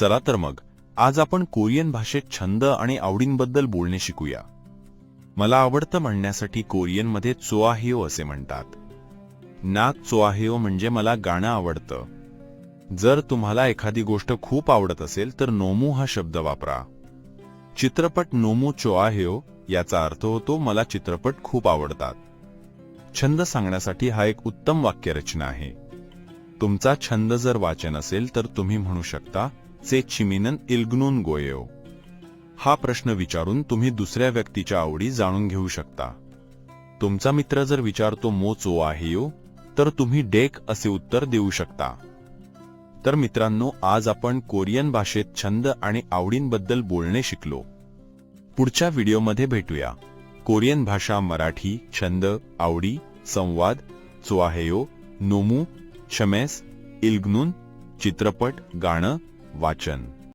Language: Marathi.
चला तर मग आज आपण कोरियन भाषेत छंद आणि आवडींबद्दल बोलणे शिकूया. मला आवडतं म्हणण्यासाठी कोरियनमध्ये चोआहिओ असे म्हणतात. नाक चोआहिओ म्हणजे मला गाणं आवडतं. जर तुम्हाला एखादी गोष्ट खूप आवडत असेल तर नोमू हा शब्द वापरा. चित्रपट नोमू चोआहिओ याचा अर्थ होतो मला चित्रपट खूप आवडतात. छंद सांगण्यासाठी हा एक उत्तम वाक्यरचना आहे. तुमचा छंद जर वाचन असेल तर तुम्ही म्हणू शकता चे चिमिनन इल्गनून गोयेव हा प्रश्न विचारून तुम्ही दुसऱ्या व्यक्तीच्या आवडी जाणून घेऊ शकता. तुमचा मित्र जर विचारतो मो चो आहे तर तुम्ही डेक असे उत्तर देऊ शकता. तर मित्रांनो आज आपण कोरियन भाषेत छंद आणि आवडींबद्दल बोलणे शिकलो. पुढच्या व्हिडिओमध्ये भेटूया. कोरियन भाषा मराठी छंद आवडी संवाद चोआहेयो नोमू छमेस इल्गनून चित्रपट गाणं वाचन.